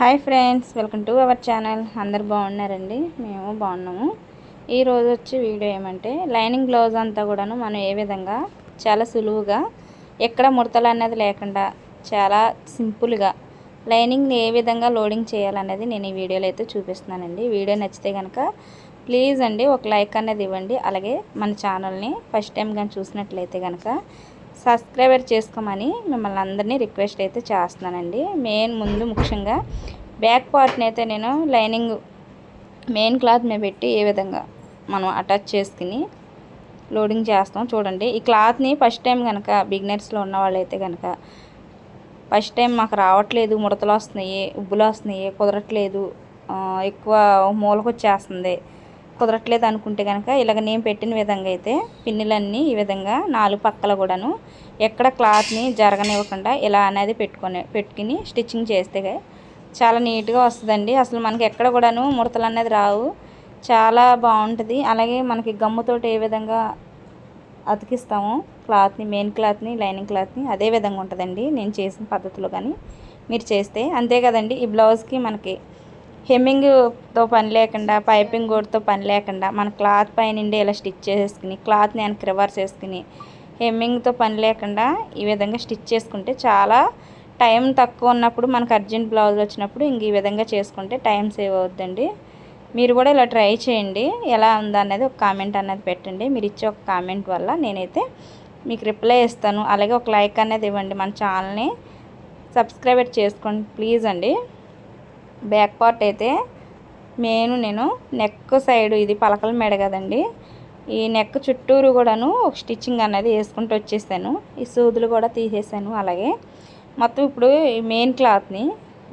Hi friends welcome to our channel. అందరు బాగున్నారండి? మేము బాగున్నాము. ఈరోజు వచ్చి వీడియో ఏమంటే లైనింగ్ బ్లౌజ్ అంతా కూడాను మనం ఏ విధంగా చాలా సులువుగా ఎక్కడ ముడతలు అనేది లేకుండా చాలా సింపుల్గా లైనింగ్ని ఏ విధంగా లోడింగ్ చేయాలనేది నేను ఈ వీడియోలో అయితే చూపిస్తున్నానండి. వీడియో నచ్చితే కనుక ప్లీజ్ అండి ఒక లైక్ అనేది ఇవ్వండి. అలాగే మన ఛానల్ని ఫస్ట్ టైం కానీ చూసినట్లయితే కనుక సబ్స్క్రైబర్ చేసుకోమని మిమ్మల్ని అందరినీ రిక్వెస్ట్ అయితే చేస్తున్నానండి. మెయిన్ ముందు ముఖ్యంగా బ్యాక్ పార్ట్ని అయితే నేను లైనింగ్ మెయిన్ క్లాత్ మీద పెట్టి ఏ విధంగా మనం అటాచ్ చేసుకుని లోడింగ్ చేస్తాం చూడండి. ఈ క్లాత్ని ఫస్ట్ టైం కనుక బిగినర్స్లో ఉన్న వాళ్ళైతే కనుక ఫస్ట్ టైం మాకు రావట్లేదు ముడతలు వస్తున్నాయి ఉబ్బులు వస్తున్నాయి కుదరట్లేదు ఎక్కువ మూలకు వచ్చేస్తుంది కుదరట్లేదు అనుకుంటే కనుక ఇలాగ నేను పెట్టిన విధంగా అయితే పిన్నులన్నీ ఈ విధంగా నాలుగు పక్కల కూడాను ఎక్కడ క్లాత్ని జరగనివ్వకుండా ఇలా అనేది పెట్టుకొని పెట్టుకుని స్టిచ్చింగ్ చేస్తే చాలా నీట్గా వస్తుందండి. అసలు మనకి ఎక్కడ కూడాను ముడతలు అనేది రావు. చాలా బాగుంటుంది. అలాగే మనకి గమ్ముతోటి ఏ విధంగా అతికిస్తాము క్లాత్ని మెయిన్ క్లాత్ని లైనింగ్ క్లాత్ని అదే విధంగా ఉంటుందండి. నేను చేసిన పద్ధతిలో కానీ మీరు చేస్తే. అంతే కదండి. ఈ బ్లౌజ్కి మనకి హెమ్మింగ్తో పని లేకుండా పైపింగ్ గోడ్తో పని లేకుండా మన క్లాత్ పైనుండి ఇలా స్టిచ్ చేసుకుని క్లాత్ని నేను రివర్స్ వేసుకుని హెమ్మింగ్తో పని లేకుండా ఈ విధంగా స్టిచ్ చేసుకుంటే చాలా టైం తక్కువ ఉన్నప్పుడు మనకు అర్జెంట్ బ్లౌజ్ వచ్చినప్పుడు ఇంక ఈ విధంగా చేసుకుంటే టైం సేవ్ అవుద్దండి. మీరు కూడా ఇలా ట్రై చేయండి. ఎలా ఉందనేది ఒక కామెంట్ అనేది పెట్టండి. మీరు ఇచ్చే ఒక కామెంట్ వల్ల నేనైతే మీకు రిప్లై ఇస్తాను. అలాగే ఒక లైక్ అనేది ఇవ్వండి మన ఛానల్ని. సబ్స్క్రైబ్ చేసుకోండి ప్లీజ్ అండి. బ్యాక్ పార్ట్ అయితే మెయిన్ నేను నెక్ సైడ్ ఇది పలకల మెడ కదండి. ఈ నెక్ చుట్టూరు కూడాను ఒక స్టిచ్చింగ్ అనేది వేసుకుంటూ వచ్చేసాను. ఈ సూదులు కూడా తీసేసాను అలాగే. మొత్తం ఇప్పుడు ఈ మెయిన్ క్లాత్ని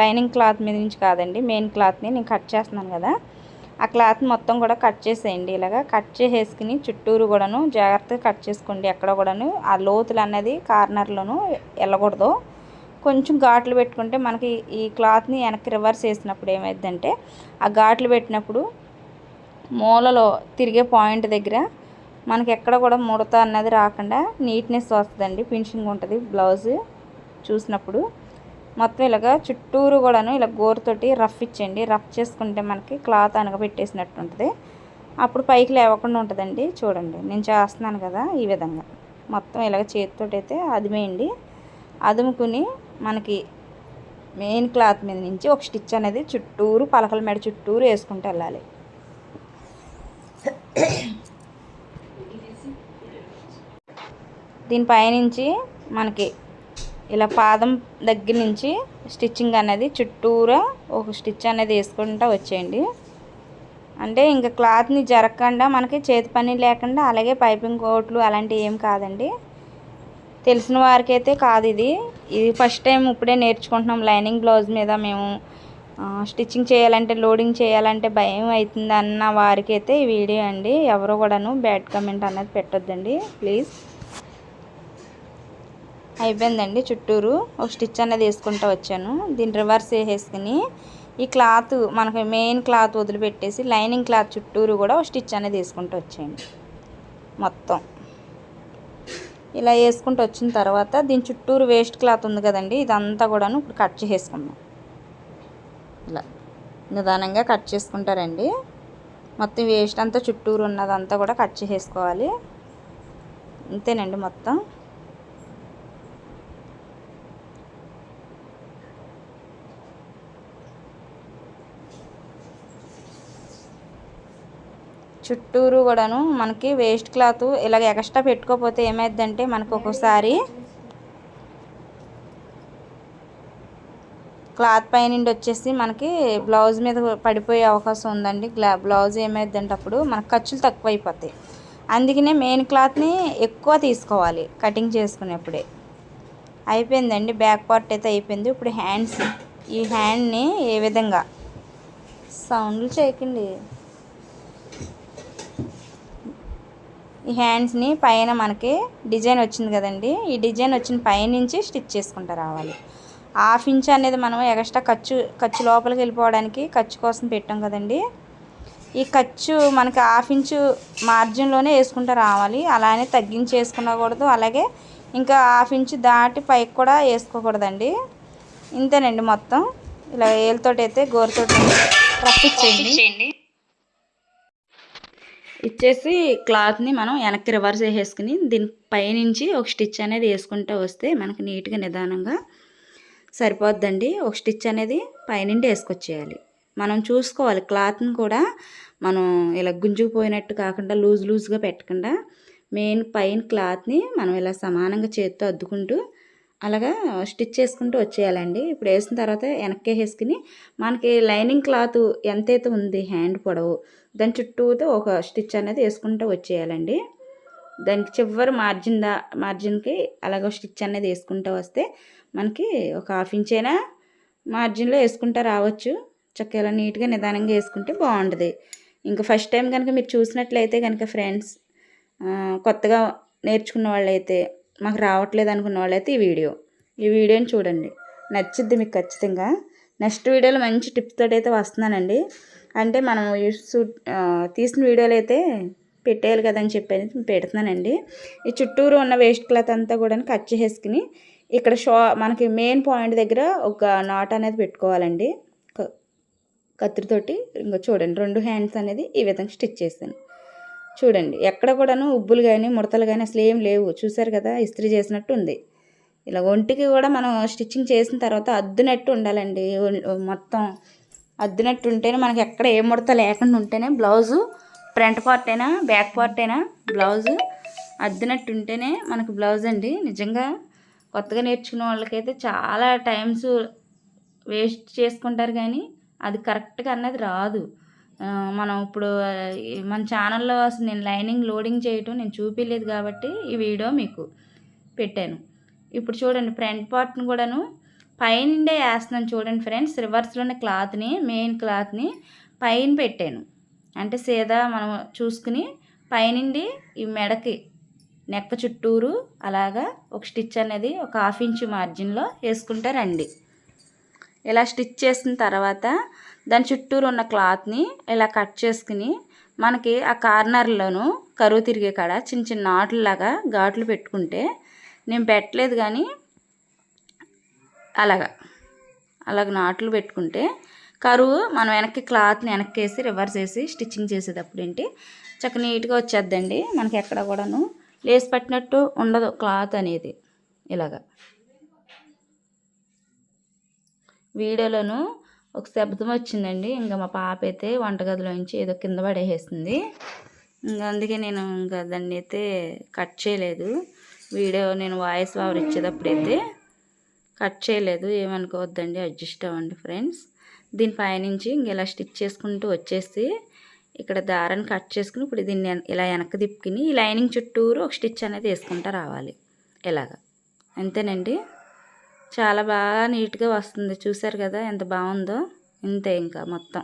లైనింగ్ క్లాత్ మీద నుంచి కాదండి మెయిన్ క్లాత్ని నేను కట్ చేస్తున్నాను కదా. ఆ క్లాత్ మొత్తం కూడా కట్ చేసేయండి. ఇలాగా కట్ చేసేసుకుని చుట్టూరు కూడాను జాగ్రత్తగా కట్ చేసుకోండి. ఎక్కడ కూడాను ఆ లోతులు అనేది కార్నర్లోను వెళ్ళకూడదు. కొంచెం ఘాట్లు పెట్టుకుంటే మనకి ఈ క్లాత్ని వెనక్కి రివర్స్ చేసినప్పుడు ఏమైందంటే ఆ ఘాట్లు పెట్టినప్పుడు మూలలో తిరిగే పాయింట్ దగ్గర మనకి ఎక్కడ కూడా ముడత అన్నది రాకుండా నీట్నెస్ వస్తుందండి. ఫినిషింగ్ ఉంటుంది బ్లౌజ్ చూసినప్పుడు. మొత్తం ఇలాగా చుట్టూరు కూడాను ఇలా గోరుతోటి రఫ్ ఇచ్చేయండి. రఫ్ చేసుకుంటే మనకి క్లాత్ అనగబెట్టేసినట్టు ఉంటుంది. అప్పుడు పైకి లేవకుండా ఉంటుందండి. చూడండి నేను చేస్తున్నాను కదా ఈ విధంగా. మొత్తం ఇలాగ చేతితోటి అయితే అదిమేయండి. అదుముకుని మనకి మెయిన్ క్లాత్ మీద నుంచి ఒక స్టిచ్ అనేది చుట్టూరు పలకల మెడ చుట్టూరు వేసుకుంటూ వెళ్ళాలి. దీనిపైనుంచి మనకి ఇలా పాదం దగ్గర నుంచి స్టిచ్చింగ్ అనేది చుట్టూరా ఒక స్టిచ్ అనేది వేసుకుంటూ వచ్చేయండి. అంటే ఇంకా క్లాత్ని జరగకుండా మనకి చేతి పని లేకుండా అలాగే పైపింగ్ కోట్లు అలాంటివి ఏం కాదండి. తెలిసిన వారికైతే కాదు ఇది. ఇది ఫస్ట్ టైం ఇప్పుడే నేర్చుకుంటున్నాం. లైనింగ్ బ్లౌజ్ మీద మేము స్టిచ్చింగ్ చేయాలంటే లోడింగ్ చేయాలంటే భయం అవుతుంది అన్న వారికైతే ఈ వీడియో అండి. ఎవరు కూడాను బ్యాడ్ కమెంట్ అనేది పెట్టొద్దండి. ప్లీజ్. అయిపోయిందండి చుట్టూరు. ఒక స్టిచ్ అనేది వేసుకుంటూ వచ్చాను. దీన్ని రివర్స్ వేసేసుకుని ఈ క్లాత్ మనకి మెయిన్ క్లాత్ వదిలిపెట్టేసి లైనింగ్ క్లాత్ చుట్టూరు కూడా ఒక స్టిచ్ అనేది వేసుకుంటూ వచ్చేయండి. మొత్తం. ఇలా వేసుకుంటూ వచ్చిన తర్వాత దీని చుట్టూరు వేస్ట్ క్లాత్ ఉంది కదండి ఇదంతా కూడాను ఇప్పుడు కట్ చేసేసుకుందాం. ఇలా నిదానంగా కట్ చేసుకుంటారండి. మొత్తం వేస్ట్ అంతా చుట్టూరు ఉన్నదంతా కూడా కట్ చేసేసుకోవాలి. అంతేనండి మొత్తం. చుట్టూరు కూడాను మనకి వేస్ట్ క్లాత్ ఇలాగ ఎక్స్ట్రా పెట్టుకోకపోతే ఏమైందంటే మనకు ఒక్కోసారి క్లాత్ పైనుండి వచ్చేసి మనకి బ్లౌజ్ మీద పడిపోయే అవకాశం ఉందండి. గ్లా బ్లౌజ్ ఏమైందంటే అప్పుడు మనకు ఖర్చులు తక్కువ అయిపోతాయి అందుకనే మెయిన్ క్లాత్ని ఎక్కువ తీసుకోవాలి కటింగ్ చేసుకునేప్పుడే. అయిపోయిందండి. బ్యాక్ పార్ట్ అయితే అయిపోయింది. ఇప్పుడు హ్యాండ్స్ ఈ హ్యాండ్ని ఏ విధంగా? సౌండ్లు చేయకండి. ఈ హ్యాండ్స్ని పైన మనకి డిజైన్ వచ్చింది కదండి. ఈ డిజైన్ వచ్చిన పైనుంచి స్టిచ్ చేసుకుంటూ రావాలి. హాఫ్ ఇంచ్ అనేది మనం ఎక్స్ట్రా ఖర్చు ఖర్చు లోపలికి వెళ్ళిపోవడానికి ఖర్చు కోసం పెట్టాం కదండి. ఈ ఖర్చు మనకి హాఫ్ ఇంచు మార్జిన్లోనే వేసుకుంటూ రావాలి. అలానే తగ్గించి వేసుకునకూడదు అలాగే ఇంకా హాఫ్ ఇంచు దాటి పైకి కూడా వేసుకోకూడదండి. ఇంతేనండి మొత్తం. ఇలా ఏళ్ళతోటి అయితే గోరుతోటి రఫ్ ఇచ్చేయండి. ఇచ్చేసి క్లాత్ని మనం వెనక్కి రివర్స్ వేసేసుకుని దీని పైనుంచి ఒక స్టిచ్ అనేది వేసుకుంటూ వస్తే మనకి నీట్గా నిదానంగా సరిపోద్దండి. ఒక స్టిచ్ అనేది పైనుండి వేసుకొచ్చేయాలి. మనం చూసుకోవాలి క్లాత్ని కూడా మనం ఇలా గుంజుకుపోయినట్టు కాకుండా లూజ్ లూజ్గా పెట్టకుండా మెయిన్ పైన క్లాత్ని మనం ఇలా సమానంగా చేత్తో అద్దుకుంటూ అలాగా స్టిచ్ చేసుకుంటూ వచ్చేయాలండి. ఇప్పుడు వేసిన తర్వాత వెనక్కి వేసుకుని మనకి లైనింగ్ క్లాత్ ఎంతైతే ఉంది హ్యాండ్ పొడవు దాని చుట్టూతో ఒక స్టిచ్ అనేది వేసుకుంటూ వచ్చేయాలండి. దానికి చివరి మార్జిన్ దా మార్జిన్కి అలాగ స్టిచ్ అనేది వేసుకుంటూ వస్తే మనకి ఒక హాఫ్ ఇంచ్ అయినా మార్జిన్లో వేసుకుంటూ రావచ్చు. చక్కగా నీట్గా నిదానంగా వేసుకుంటే బాగుంటుంది ఇంకా ఫస్ట్ టైం కనుక మీరు చూసినట్లయితే కనుక ఫ్రెండ్స్ కొత్తగా నేర్చుకున్న వాళ్ళైతే మాకు రావట్లేదు అనుకున్న వాళ్ళైతే ఈ వీడియో. ఈ వీడియోని చూడండి. నచ్చిద్ది మీకు ఖచ్చితంగా. నెక్స్ట్ వీడియోలో మంచి టిప్స్ తోటి అయితే వస్తున్నానండి. అంటే మనం తీసిన వీడియోలు అయితే పెట్టేయాలి కదని చెప్పి పెడుతున్నానండి. ఈ చుట్టూరు ఉన్న వేస్ట్ క్లాత్ అంతా కూడా కట్ చేసుకుని ఇక్కడ షా మనకి మెయిన్ పాయింట్ దగ్గర ఒక నాట్ అనేది పెట్టుకోవాలండి. కత్తిరితోటి ఇంకా చూడండి. రెండు హ్యాండ్స్ అనేది ఈ విధంగా స్టిచ్ చేశాను. చూడండి ఎక్కడ కూడాను ఉబ్బులు కానీ ముడతలు కానీ అసలు ఏం లేవు. చూసారు కదా ఇస్త్రీ చేసినట్టు ఉంది. ఇలా ఒంటికి కూడా మనం స్టిచ్చింగ్ చేసిన తర్వాత అద్దునట్టు ఉండాలండి. మొత్తం అద్దునట్టు ఉంటేనే మనకి ఎక్కడ ఏ ముడత లేకుండా ఉంటేనే బ్లౌజు ఫ్రంట్ పార్ట్ అయినా బ్యాక్ పార్ట్ అయినా బ్లౌజు అద్దినట్టు ఉంటేనే మనకు బ్లౌజ్ అండి. నిజంగా కొత్తగా నేర్చుకున్న వాళ్ళకైతే చాలా టైమ్స్ వేస్ట్ చేసుకుంటారు కానీ అది కరెక్ట్గా అన్నది రాదు. మనం ఇప్పుడు మన ఛానల్లో అసలు నేను లైనింగ్ లోడింగ్ చేయటం నేను చూపించలేదు కాబట్టి ఈ వీడియో మీకు పెట్టాను. ఇప్పుడు చూడండి ఫ్రంట్ పార్ట్ని కూడాను పైనుండే వేస్తున్నాను చూడండి ఫ్రెండ్స్. రివర్స్లోనే క్లాత్ని మెయిన్ క్లాత్ని పైన పెట్టాను. అంటే సీదా మనం చూసుకుని పైనుండి ఈ మెడకి నెక్క చుట్టూరు అలాగా ఒక స్టిచ్ అనేది ఒక హాఫ్ ఇంచ్ మార్జిన్లో వేసుకుంటారండి ఇలా స్టిచ్ చేసిన తర్వాత దాని చుట్టూరు ఉన్న క్లాత్ని ఇలా కట్ చేసుకుని మనకి ఆ కార్నర్లోను కరువు తిరిగే కాడ చిన్న చిన్న నాట్లలాగా ఘాట్లు పెట్టుకుంటే నేను పెట్టలేదు కానీ అలాగా అలాగ నాట్లు పెట్టుకుంటే కరువు మనం వెనక్కి క్లాత్ని వెనక్కి వేసి రివర్స్ వేసి స్టిచ్చింగ్ చేసేటప్పుడు ఏంటి చక్క నీట్గా వచ్చేద్దండి. మనకి ఎక్కడ కూడాను లేస్ పట్టినట్టు ఉండదు క్లాత్ అనేది ఇలాగా. వీడియోలోను ఒక శబ్దం వచ్చిందండి. ఇంకా మా పాప అయితే వంటగదిలోంచి ఏదో కింద పడేసేసింది. ఇంకా అందుకే నేను ఇంకా దాన్ని అయితే కట్ చేయలేదు. వీడియో నేను వాయిస్ ఓవర్ ఇచ్చేటప్పుడైతే కట్ చేయలేదు. ఏమనుకోవద్దండి అడ్జస్ట్ అవ్వండి ఫ్రెండ్స్. దీని పైనుంచి ఇంక ఇలా స్టిచ్ చేసుకుంటూ వచ్చేసి ఇక్కడ దారాన్ని కట్ చేసుకుని ఇప్పుడు దీన్ని ఇలా వెనక్కి తిప్పుకుని ఈ లైనింగ్ చుట్టూరు ఒక స్టిచ్ అనేది వేసుకుంటూ రావాలి. ఇలాగా అంతేనండి? చాలా బాగా నీట్గా వస్తుంది. చూసారు కదా ఎంత బాగుందో? ఇంతే ఇంకా మొత్తం.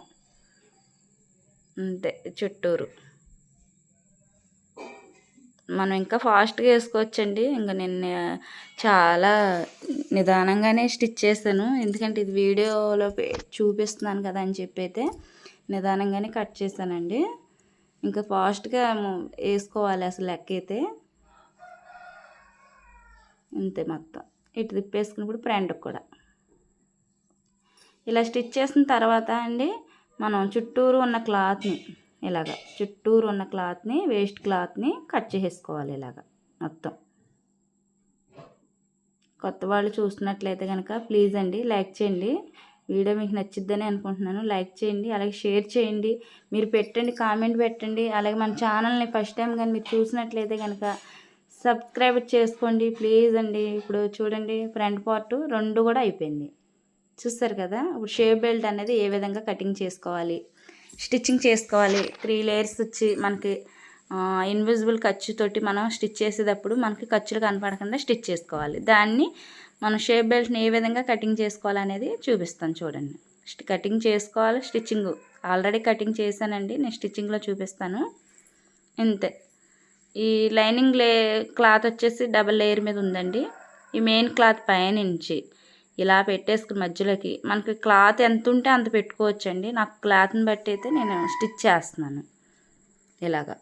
అంతే చుట్టూరు. మనం ఇంకా ఫాస్ట్గా వేసుకోవచ్చండి. ఇంకా నేను చాలా నిదానంగానే స్టిచ్ చేశాను. ఎందుకంటే ఇది వీడియోలో చూపిస్తున్నాను కదా అని చెప్పి అయితే నిదానంగానే కట్ చేశానండి. ఇంకా ఫాస్ట్గా వేసుకోవాలి అసలు లెక్క అయితే ఇంతే మొత్తం. ఇటు తిప్పేసుకున్నప్పుడు ఫ్రంట్కి కూడా. ఇలా స్టిచ్ చేసిన తర్వాత అండి మనం చుట్టూరు ఉన్న క్లాత్ని ఇలాగ చుట్టూరు ఉన్న క్లాత్ని వేస్ట్ క్లాత్ని కట్ చేసేసుకోవాలి ఇలాగ మొత్తం. కొత్త వాళ్ళు చూస్తున్నట్లయితే కనుక ప్లీజ్ అండి లైక్ చేయండి. వీడియో మీకు నచ్చిద్దని అనుకుంటున్నాను. లైక్ చేయండి అలాగే షేర్ చేయండి. మీరు పెట్టండి కామెంట్ పెట్టండి. అలాగే మన ఛానల్ని ఫస్ట్ టైం కానీ మీరు చూసినట్లయితే కనుక సబ్స్క్రైబ్ చేసుకోండి ప్లీజ్ అండి. ఇప్పుడు చూడండి ఫ్రంట్ పార్ట్ రెండు కూడా అయిపోయింది. చూస్తారు కదా ఇప్పుడు షేప్ బెల్ట్ అనేది ఏ విధంగా కటింగ్ చేసుకోవాలి స్టిచ్చింగ్ చేసుకోవాలి. త్రీ లేయర్స్ వచ్చి మనకి ఇన్విజిబుల్ ఖర్చుతోటి మనం స్టిచ్ చేసేటప్పుడు మనకి ఖర్చులు కనపడకుండా స్టిచ్ చేసుకోవాలి. దాన్ని మనం షేప్ బెల్ట్ని ఏ విధంగా కటింగ్ చేసుకోవాలనేది చూపిస్తాను చూడండి. కటింగ్ చేసుకోవాలి స్టిచ్చింగ్. ఆల్రెడీ కటింగ్ చేశానండి నేను స్టిచ్చింగ్లో చూపిస్తాను. ఇంతే. ఈ లైనింగ్ లే క్లాత్ వచ్చేసి డబల్ లేయర్ మీద ఉందండి. ఈ మెయిన్ క్లాత్ పైనుంచి ఇలా పెట్టేసుకుని మధ్యలోకి. మనకి క్లాత్ ఎంత ఉంటే అంత పెట్టుకోవచ్చండి. నాకు క్లాత్ని బట్టి అయితే నేను స్టిచ్ చేస్తున్నాను. ఇలాగా.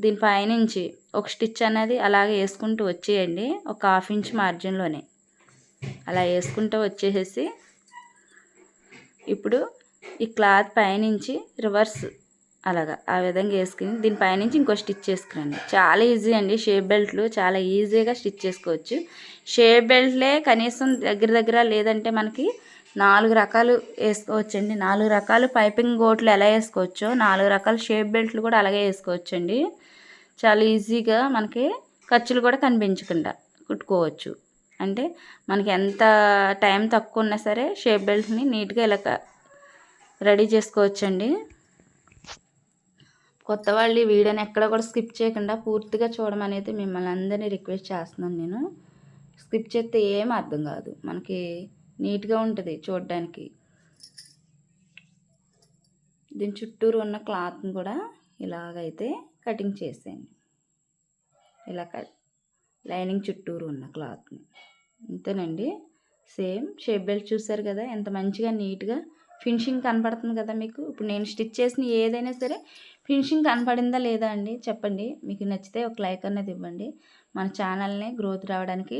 దీని పైనుంచి ఒక స్టిచ్ అనేది అలాగే వేసుకుంటూ వచ్చేయండి. ఒక హాఫ్ ఇంచ్ మార్జిన్లోనే. అలా వేసుకుంటూ వచ్చేసేసి ఇప్పుడు ఈ క్లాత్ పైనుంచి రివర్స్ అలాగా. ఆ విధంగా వేసుకుని దీనిపైనుంచి ఇంకో స్టిచ్ చేసుకురండి చాలా ఈజీ అండి. షేప్ బెల్ట్లు చాలా ఈజీగా స్టిచ్ చేసుకోవచ్చు. షేప్ బెల్ట్లే కనీసం దగ్గర దగ్గర లేదంటే మనకి నాలుగు రకాలు వేసుకోవచ్చండి. నాలుగు రకాలు పైపింగ్ గోట్లు ఎలా వేసుకోవచ్చో నాలుగు రకాల షేప్ బెల్ట్లు కూడా అలాగే వేసుకోవచ్చండి. చాలా ఈజీగా మనకి ఖర్చులు కూడా కనిపించకుండా కుట్టుకోవచ్చు. అంటే మనకి ఎంత టైం తక్కువ ఉన్నా సరే షేప్ బెల్ట్ని నీట్గా ఇలా రెడీ చేసుకోవచ్చండి. కొత్త వాళ్ళు ఈ వీడియోని ఎక్కడ కూడా స్కిప్ చేయకుండా పూర్తిగా చూడమనేది అనేది మిమ్మల్ని అందరినీ రిక్వెస్ట్ చేస్తున్నాను నేను. స్కిప్ చేస్తే ఏం అర్థం కాదు. మనకి నీట్గా ఉంటుంది చూడడానికి. దీని చుట్టూరు ఉన్న క్లాత్ని కూడా ఇలాగైతే కటింగ్ చేసేయండి. ఇలా కట్ లైనింగ్ చుట్టూరు ఉన్న క్లాత్ని. అంతేనండి సేమ్ షేప్ బెల్ట్ చూసారు కదా ఎంత మంచిగా నీట్గా ఫినిషింగ్ కనపడుతుంది కదా మీకు? ఇప్పుడు నేను స్టిచ్ చేసిన ఏదైనా సరే ఫినిషింగ్ కనపడిందా లేదా అండి? చెప్పండి. మీకు నచ్చితే ఒక లైక్ అనేది ఇవ్వండి. మన ఛానల్ని గ్రోత్ రావడానికి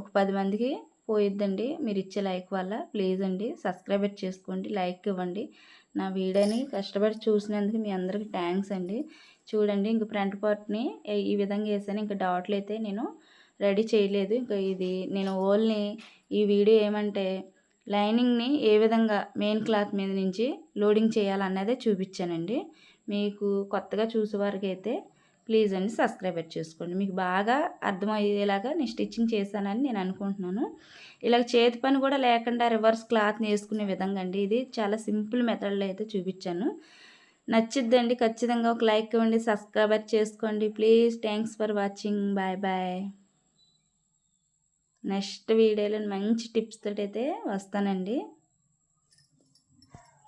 ఒక పది మందికి పోయిద్దండి. మీరు ఇచ్చే లైక్ వల్ల ప్లీజ్ అండి సబ్స్క్రైబ్ చేసుకోండి లైక్ ఇవ్వండి. నా వీడియోని కష్టపడి చూసినందుకు మీ అందరికి థ్యాంక్స్ అండి. చూడండి ఇంక ఫ్రంట్ పార్ట్ని ఈ విధంగా వేసాను. ఇంకా డాట్లు అయితే నేను రెడీ చేయలేదు. ఇంకా ఇది నేను ఓన్లీ ఈ వీడియో ఏమంటే లైనింగ్ని ఏ విధంగా మెయిన్ క్లాత్ మీద నుంచి లోడింగ్ చేయాలన్నదే చూపించానండి. మీకు కొత్తగా చూసేవారికి అయితే ప్లీజ్ అండి సబ్స్క్రైబర్ చేసుకోండి. మీకు బాగా అర్థమయ్యేలాగా నేను స్టిచ్చింగ్ చేశానని నేను అనుకుంటున్నాను. ఇలా చేతి పని కూడా లేకుండా రివర్స్ క్లాత్ని వేసుకునే విధంగా అండి. ఇది చాలా సింపుల్ మెథడ్లో అయితే చూపించాను. నచ్చిద్దండి ఖచ్చితంగా ఒక లైక్ ఇవ్వండి సబ్స్క్రైబర్ చేసుకోండి. Please thanks for watching. Bye bye. Next వీడియోలో మంచి టిప్స్ తోటి అయితే వస్తానండి.